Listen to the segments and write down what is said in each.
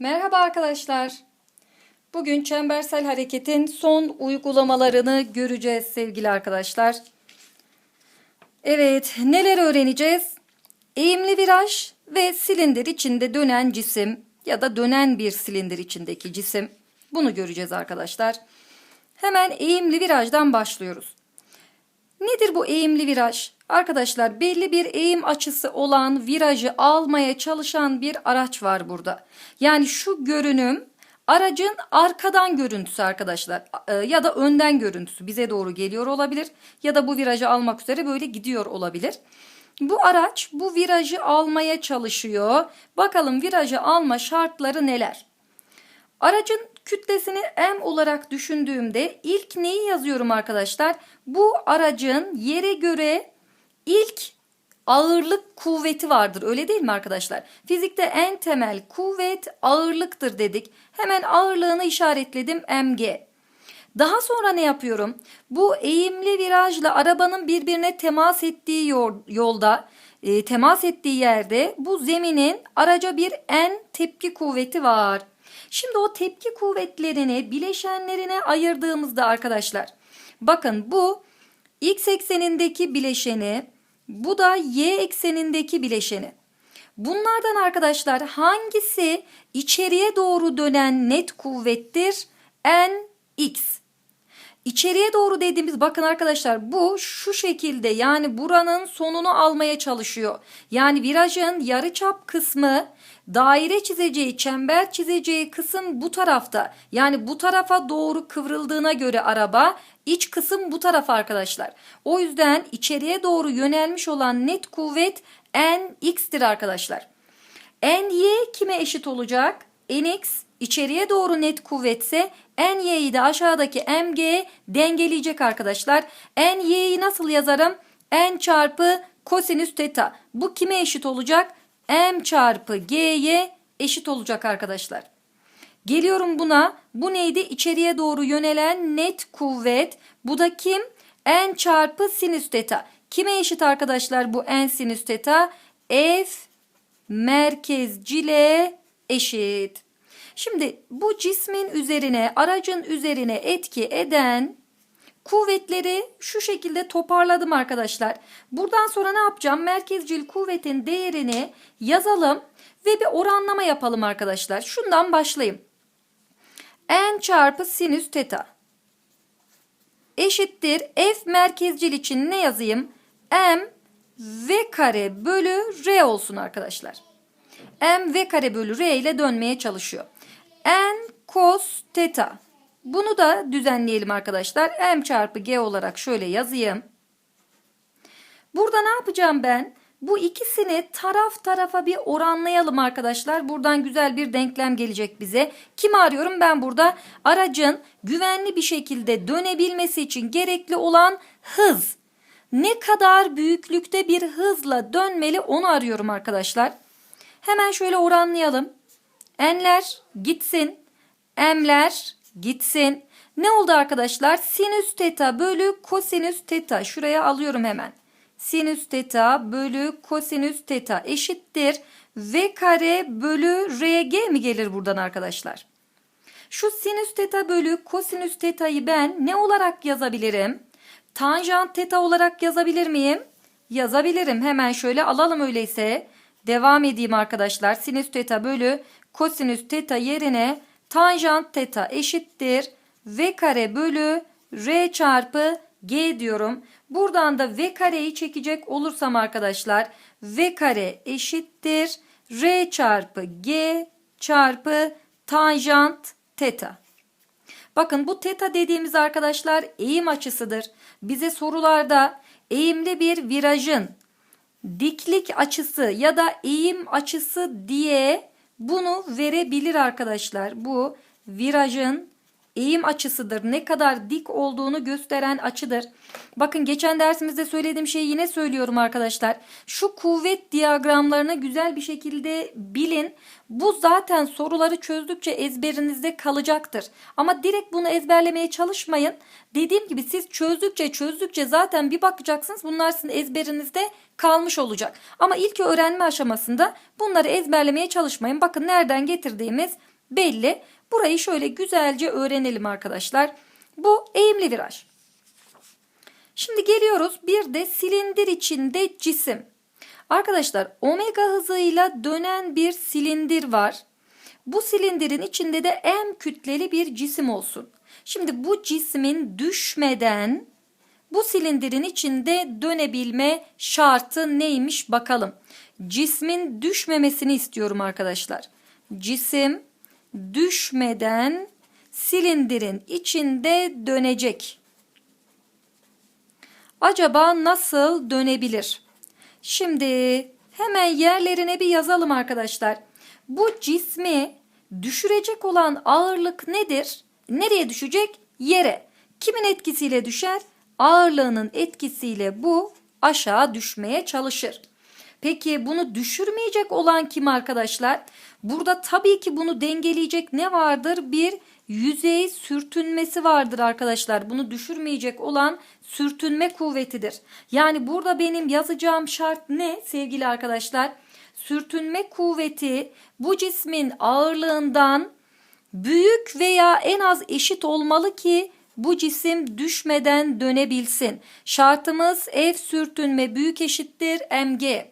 Merhaba arkadaşlar. Bugün çembersel hareketin son uygulamalarını göreceğiz sevgili arkadaşlar. Evet, neler öğreneceğiz? Eğimli viraj ve silindir içinde dönen cisim ya da dönen bir silindir içindeki cisim. Bunu göreceğiz arkadaşlar. Hemen eğimli virajdan başlıyoruz. Nedir bu eğimli viraj? Arkadaşlar belli bir eğim açısı olan virajı almaya çalışan bir araç var burada. Yani şu görünüm aracın arkadan görüntüsü arkadaşlar e, ya da önden görüntüsü bize doğru geliyor olabilir ya da bu virajı almak üzere böyle gidiyor olabilir. Bu araç bu virajı almaya çalışıyor. Bakalım virajı alma şartları neler? Aracın kütlesini m olarak düşündüğümde ilk neyi yazıyorum arkadaşlar? Bu aracın yere göre ilk ağırlık kuvveti vardır. Öyle değil mi arkadaşlar? Fizikte en temel kuvvet ağırlıktır dedik. Hemen ağırlığını işaretledim mg. Daha sonra ne yapıyorum? Bu eğimli virajla arabanın birbirine temas ettiği yolda, e, temas ettiği yerde bu zeminin araca bir n tepki kuvveti var. Şimdi o tepki kuvvetlerini bileşenlerine ayırdığımızda arkadaşlar bakın bu x eksenindeki bileşeni bu da y eksenindeki bileşeni. Bunlardan arkadaşlar hangisi içeriye doğru dönen net kuvvettir? Nx. İçeriye doğru dediğimiz bakın arkadaşlar bu şu şekilde yani buranın sonunu almaya çalışıyor. Yani virajın yarıçap kısmı daire çizeceği, çember çizeceği kısım bu tarafta. Yani bu tarafa doğru kıvrıldığına göre araba iç kısım bu taraf arkadaşlar. O yüzden içeriye doğru yönelmiş olan net kuvvet Nx'tir arkadaşlar. Ny kime eşit olacak? Nx içeriye doğru net kuvvetse Ny'yi de aşağıdaki Mg dengeleyecek arkadaşlar. Ny'yi nasıl yazarım? N çarpı kosinüs teta. Bu kime eşit olacak? M çarpı G'ye eşit olacak arkadaşlar. Geliyorum buna. Bu neydi? İçeriye doğru yönelen net kuvvet. Bu da kim? N çarpı sinüs teta. Kime eşit arkadaşlar bu N sinüs teta? F merkezcile eşit. Şimdi bu cismin üzerine, aracın üzerine etki eden kuvvetleri şu şekilde toparladım arkadaşlar. Buradan sonra ne yapacağım? Merkezcil kuvvetin değerini yazalım ve bir oranlama yapalım arkadaşlar. Şundan başlayayım. N çarpı sinüs teta eşittir F merkezcil için ne yazayım? M V kare bölü R olsun arkadaşlar. M V kare bölü R ile dönmeye çalışıyor. N cos teta. Bunu da düzenleyelim arkadaşlar. M çarpı G olarak şöyle yazayım. Burada ne yapacağım ben? Bu ikisini taraf tarafa bir oranlayalım arkadaşlar. Buradan güzel bir denklem gelecek bize. Kimi arıyorum ben burada? Aracın güvenli bir şekilde dönebilmesi için gerekli olan hız. Ne kadar büyüklükte bir hızla dönmeli onu arıyorum arkadaşlar. Hemen şöyle oranlayalım. N'ler gitsin. M'ler gitsin. Ne oldu arkadaşlar? Sinüs teta bölü kosinüs teta. Şuraya alıyorum hemen. Sinüs teta bölü kosinüs teta eşittir. V kare bölü RG mi gelir buradan arkadaşlar? Şu sinüs teta bölü kosinüs teta'yı ben ne olarak yazabilirim? Tanjant teta olarak yazabilir miyim? Yazabilirim. Hemen şöyle alalım öyleyse. Devam edeyim arkadaşlar. Sinüs teta bölü kosinüs teta yerine tanjant teta eşittir. V kare bölü R çarpı G diyorum. Buradan da V kareyi çekecek olursam arkadaşlar V kare eşittir. R çarpı G çarpı tanjant teta. Bakın bu teta dediğimiz arkadaşlar eğim açısıdır. Bize sorularda eğimli bir virajın diklik açısı ya da eğim açısı diye bunu verebilir arkadaşlar. Bu virajın eğim açısıdır. Ne kadar dik olduğunu gösteren açıdır. Bakın geçen dersimizde söylediğim şeyi yine söylüyorum arkadaşlar. Şu kuvvet diyagramlarını güzel bir şekilde bilin. Bu zaten soruları çözdükçe ezberinizde kalacaktır. Ama direkt bunu ezberlemeye çalışmayın. Dediğim gibi siz çözdükçe çözdükçe zaten bir bakacaksınız bunlar sizin ezberinizde kalmış olacak. Ama ilk öğrenme aşamasında bunları ezberlemeye çalışmayın. Bakın nereden getirdiğimiz belli. Burayı şöyle güzelce öğrenelim arkadaşlar. Bu eğimli viraj. Şimdi geliyoruz bir de silindir içinde cisim. Arkadaşlar omega hızıyla dönen bir silindir var. Bu silindirin içinde de m kütleli bir cisim olsun. Şimdi bu cismin düşmeden bu silindirin içinde dönebilme şartı neymiş bakalım. Cismin düşmemesini istiyorum arkadaşlar. Cisim düşmeden silindirin içinde dönecek. Acaba nasıl dönebilir? Şimdi hemen yerlerine bir yazalım arkadaşlar. Bu cismi düşürecek olan ağırlık nedir? Nereye düşecek? Yere. Kimin etkisiyle düşer? Ağırlığının etkisiyle bu aşağı düşmeye çalışır. Peki bunu düşürmeyecek olan kim arkadaşlar? Burada tabii ki bunu dengeleyecek ne vardır? Bir yüzey sürtünmesi vardır arkadaşlar. Bunu düşürmeyecek olan sürtünme kuvvetidir. Yani burada benim yazacağım şart ne sevgili arkadaşlar? Sürtünme kuvveti bu cismin ağırlığından büyük veya en az eşit olmalı ki bu cisim düşmeden dönebilsin. Şartımız F sürtünme büyük eşittir mg.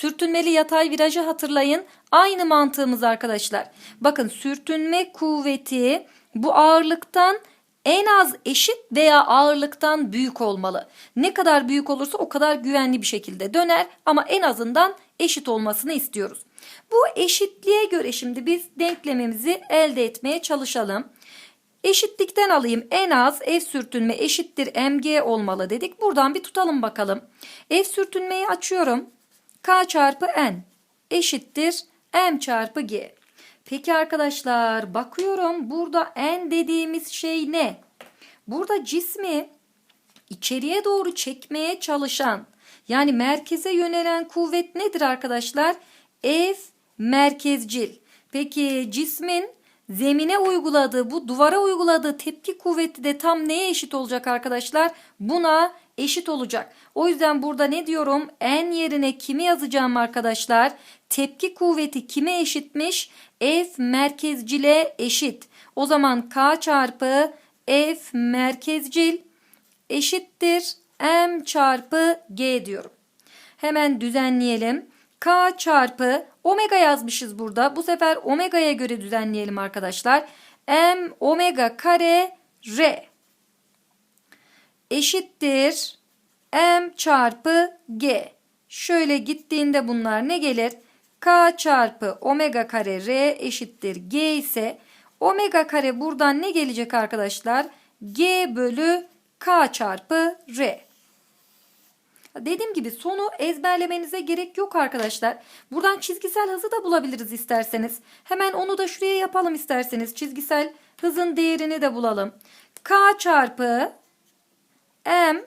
Sürtünmeli yatay virajı hatırlayın. Aynı mantığımız arkadaşlar. Bakın sürtünme kuvveti bu ağırlıktan en az eşit veya ağırlıktan büyük olmalı. Ne kadar büyük olursa o kadar güvenli bir şekilde döner ama en azından eşit olmasını istiyoruz. Bu eşitliğe göre şimdi biz denklemimizi elde etmeye çalışalım. Eşitlikten alayım en az F sürtünme eşittir mg olmalı dedik. Buradan bir tutalım bakalım. F sürtünmeyi açıyorum. K çarpı N eşittir M çarpı G. Peki arkadaşlar bakıyorum burada N dediğimiz şey ne? Burada cismi içeriye doğru çekmeye çalışan yani merkeze yönelen kuvvet nedir arkadaşlar? F merkezcil. Peki cismin zemine uyguladığı bu duvara uyguladığı tepki kuvveti de tam neye eşit olacak arkadaşlar? Buna eşit olacak. O yüzden burada ne diyorum? N yerine kimi yazacağım arkadaşlar? Tepki kuvveti kime eşitmiş? F merkezcile eşit. O zaman K çarpı F merkezcil eşittir M çarpı G diyorum. Hemen düzenleyelim. K çarpı omega yazmışız burada. Bu sefer omega'ya göre düzenleyelim arkadaşlar. M omega kare R eşittir M çarpı G. Şöyle gittiğinde bunlar ne gelir? K çarpı omega kare R eşittir G ise omega kare buradan ne gelecek arkadaşlar? G bölü K çarpı R. Dediğim gibi sonu ezberlemenize gerek yok arkadaşlar. Buradan çizgisel hızı da bulabiliriz isterseniz. Hemen onu da şuraya yapalım isterseniz. Çizgisel hızın değerini de bulalım. K çarpı M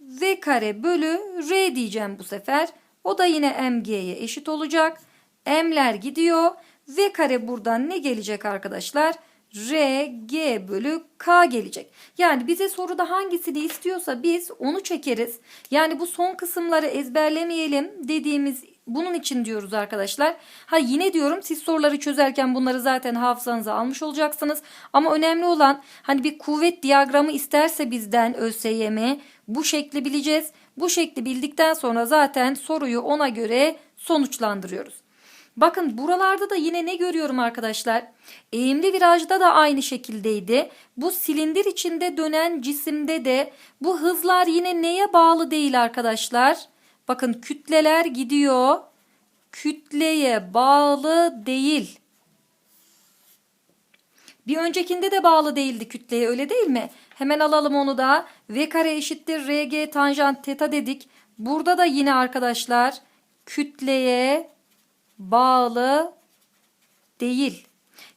V kare bölü R diyeceğim bu sefer. O da yine MG'ye eşit olacak. M'ler gidiyor. V kare buradan ne gelecek arkadaşlar? R, G bölü K gelecek. Yani bize soruda hangisini istiyorsa biz onu çekeriz. Yani bu son kısımları ezberlemeyelim dediğimiz bunun için diyoruz arkadaşlar. Ha yine diyorum siz soruları çözerken bunları zaten hafızanıza almış olacaksınız. Ama önemli olan hani bir kuvvet diyagramı isterse bizden ÖSYM bu şekli bileceğiz. Bu şekli bildikten sonra zaten soruyu ona göre sonuçlandırıyoruz. Bakın buralarda da yine ne görüyorum arkadaşlar? Eğimli virajda da aynı şekildeydi. Bu silindir içinde dönen cisimde de bu hızlar yine neye bağlı değil arkadaşlar? Bakın kütleler gidiyor. Kütleye bağlı değil. Bir öncekinde de bağlı değildi kütleye öyle değil mi? Hemen alalım onu da. V kare eşittir RG tanjant teta dedik. Burada da yine arkadaşlar kütleye bağlı değil.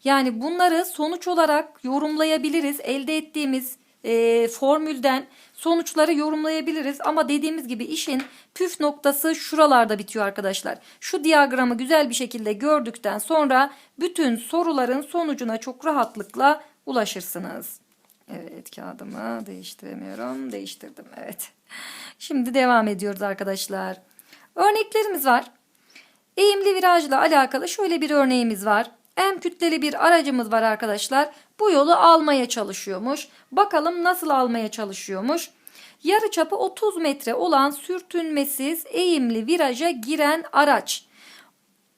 Yani bunları sonuç olarak yorumlayabiliriz. Elde ettiğimiz e, formülden sonuçları yorumlayabiliriz. Ama dediğimiz gibi işin püf noktası şuralarda bitiyor arkadaşlar. Şu diyagramı güzel bir şekilde gördükten sonra bütün soruların sonucuna çok rahatlıkla ulaşırsınız. Evet kağıdımı değiştiremiyorum. Değiştirdim evet. Şimdi devam ediyoruz arkadaşlar. Örneklerimiz var. Eğimli virajla alakalı şöyle bir örneğimiz var. M kütleli bir aracımız var arkadaşlar. Bu yolu almaya çalışıyormuş. Bakalım nasıl almaya çalışıyormuş. Yarıçapı 30 metre olan sürtünmesiz eğimli viraja giren araç.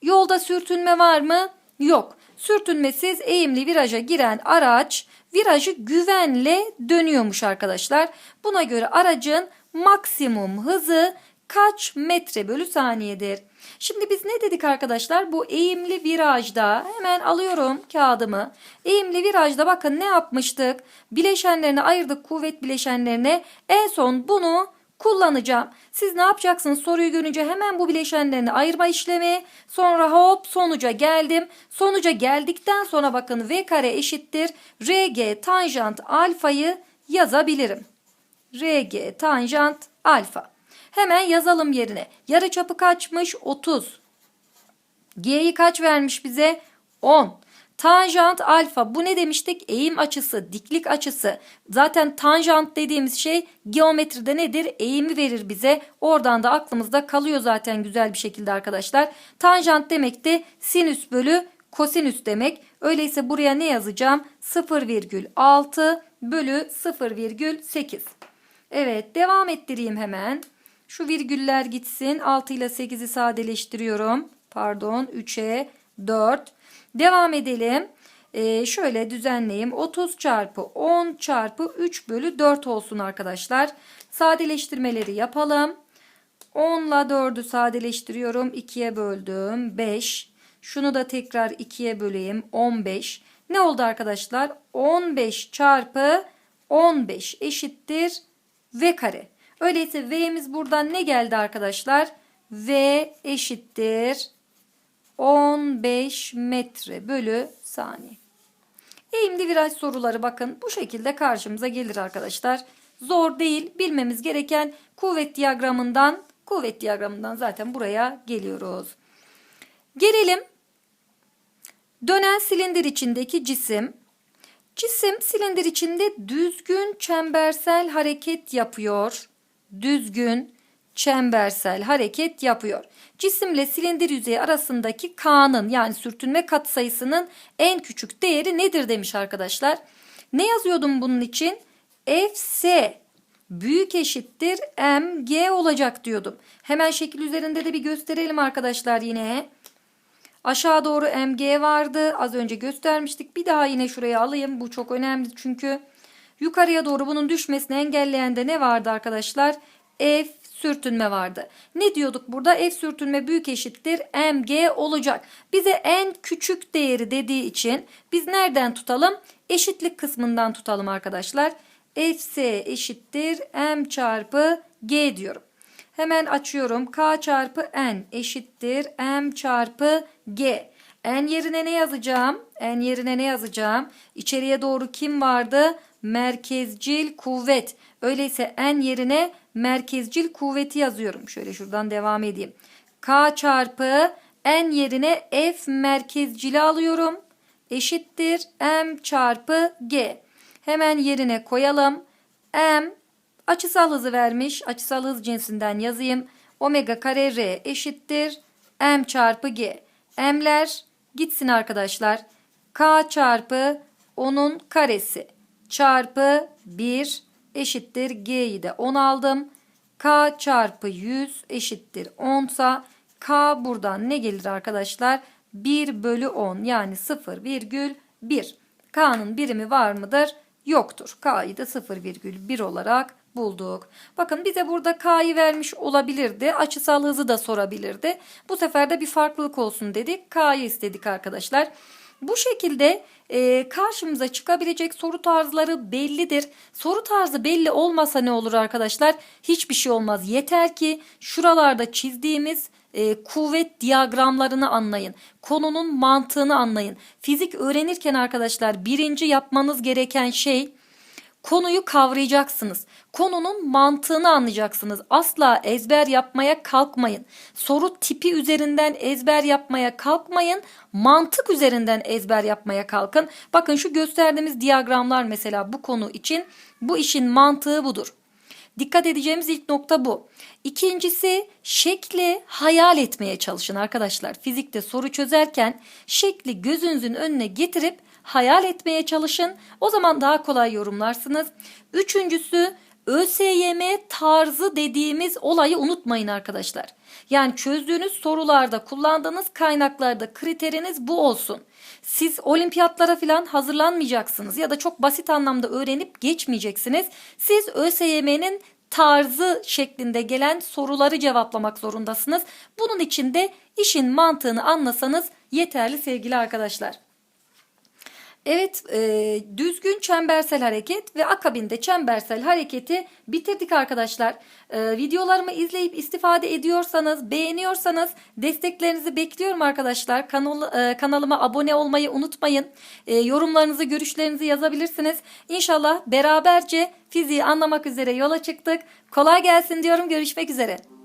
Yolda sürtünme var mı? Yok. Sürtünmesiz eğimli viraja giren araç virajı güvenle dönüyormuş arkadaşlar. Buna göre aracın maksimum hızı kaç metre bölü saniyedir? Şimdi biz ne dedik arkadaşlar? Bu eğimli virajda hemen alıyorum kağıdımı. Eğimli virajda bakın ne yapmıştık? Bileşenlerini ayırdık kuvvet bileşenlerine. En son bunu kullanacağım. Siz ne yapacaksınız? Soruyu görünce hemen bu bileşenlerini ayırma işlemi. Sonra hop sonuca geldim. Sonuca geldikten sonra bakın V kare eşittir. RG tanjant alfayı yazabilirim. RG tanjant alfa. Hemen yazalım yerine. Yarıçapı kaçmış? 30. G'yi kaç vermiş bize? 10. Tanjant alfa bu ne demiştik? Eğim açısı, diklik açısı. Zaten tanjant dediğimiz şey geometride nedir? Eğimi verir bize. Oradan da aklımızda kalıyor zaten güzel bir şekilde arkadaşlar. Tanjant demek de sinüs bölü kosinüs demek. Öyleyse buraya ne yazacağım? 0,6 bölü 0,8. Evet devam ettireyim hemen. Şu virgüller gitsin. 6 ile 8'i sadeleştiriyorum. Pardon 3'e 4. Devam edelim. Ee, şöyle düzenleyeyim. 30 çarpı 10 çarpı 3 bölü 4 olsun arkadaşlar. Sadeleştirmeleri yapalım. 10 ile 4'ü sadeleştiriyorum. 2'ye böldüm. 5. Şunu da tekrar 2'ye böleyim. 15. Ne oldu arkadaşlar? 15 çarpı 15 eşittir V kare. Öyleyse V'miz buradan ne geldi arkadaşlar? V eşittir 15 metre bölü saniye. Eğimli viraj soruları bakın bu şekilde karşımıza gelir arkadaşlar. Zor değil. Bilmemiz gereken kuvvet diyagramından, kuvvet diyagramından zaten buraya geliyoruz. Gelelim dönen silindir içindeki cisim. Cisim silindir içinde düzgün çembersel hareket yapıyor. Düzgün çembersel hareket yapıyor. Cisimle silindir yüzeyi arasındaki K'nın yani sürtünme katsayısının en küçük değeri nedir demiş arkadaşlar. Ne yazıyordum bunun için? Fs büyük eşittir mg olacak diyordum. Hemen şekil üzerinde de bir gösterelim arkadaşlar yine. Aşağı doğru mg vardı. Az önce göstermiştik. Bir daha yine şuraya alayım. Bu çok önemli çünkü. Yukarıya doğru bunun düşmesini engelleyen de ne vardı arkadaşlar? F sürtünme vardı. Ne diyorduk burada? F sürtünme büyük eşittir mg olacak. Bize en küçük değeri dediği için biz nereden tutalım? Eşitlik kısmından tutalım arkadaşlar. Fs eşittir m çarpı g diyorum. Hemen açıyorum. K çarpı n eşittir m çarpı g. N yerine ne yazacağım? N yerine ne yazacağım? İçeriye doğru kim vardı? Merkezcil kuvvet. Öyleyse N yerine merkezcil kuvveti yazıyorum. Şöyle şuradan devam edeyim. K çarpı N yerine F merkezcili alıyorum. Eşittir M çarpı G. Hemen yerine koyalım. M açısal hızı vermiş. Açısal hız cinsinden yazayım. Omega kare R eşittir M çarpı G. M'ler gitsin arkadaşlar. K çarpı onun karesi çarpı 1 eşittir G'yi de 10 aldım. K çarpı 100 eşittir 10 sa K buradan ne gelir arkadaşlar? 1 bölü 10 yani 0,1. K'nın birimi var mıdır? Yoktur. K'yı da 0,1 olarak bulduk. Bakın bize burada K'yı vermiş olabilirdi. Açısal hızı da sorabilirdi. Bu sefer de bir farklılık olsun dedik. K'yı istedik arkadaşlar. Bu şekilde e, karşımıza çıkabilecek soru tarzları bellidir. Soru tarzı belli olmasa ne olur arkadaşlar? Hiçbir şey olmaz. Yeter ki şuralarda çizdiğimiz e, kuvvet diyagramlarını anlayın. Konunun mantığını anlayın. Fizik öğrenirken arkadaşlar birinci yapmanız gereken şey Konuyu kavrayacaksınız. Konunun mantığını anlayacaksınız. Asla ezber yapmaya kalkmayın. Soru tipi üzerinden ezber yapmaya kalkmayın. Mantık üzerinden ezber yapmaya kalkın. Bakın şu gösterdiğimiz diyagramlar mesela bu konu için bu işin mantığı budur. Dikkat edeceğimiz ilk nokta bu. İkincisi şekli hayal etmeye çalışın arkadaşlar. Fizikte soru çözerken şekli gözünüzün önüne getirip hayal etmeye çalışın. O zaman daha kolay yorumlarsınız. Üçüncüsü ÖSYM tarzı dediğimiz olayı unutmayın arkadaşlar. Yani çözdüğünüz sorularda kullandığınız kaynaklarda kriteriniz bu olsun. Siz olimpiyatlara falan hazırlanmayacaksınız ya da çok basit anlamda öğrenip geçmeyeceksiniz. Siz ÖSYM'nin tarzı şeklinde gelen soruları cevaplamak zorundasınız. Bunun için de işin mantığını anlasanız yeterli sevgili arkadaşlar. Evet, e, düzgün çembersel hareket ve akabinde çembersel hareketi bitirdik arkadaşlar. E, videolarımı izleyip istifade ediyorsanız, beğeniyorsanız desteklerinizi bekliyorum arkadaşlar. Kanal, e, kanalıma abone olmayı unutmayın. E, yorumlarınızı, görüşlerinizi yazabilirsiniz. İnşallah beraberce fiziği anlamak üzere yola çıktık. Kolay gelsin diyorum. Görüşmek üzere.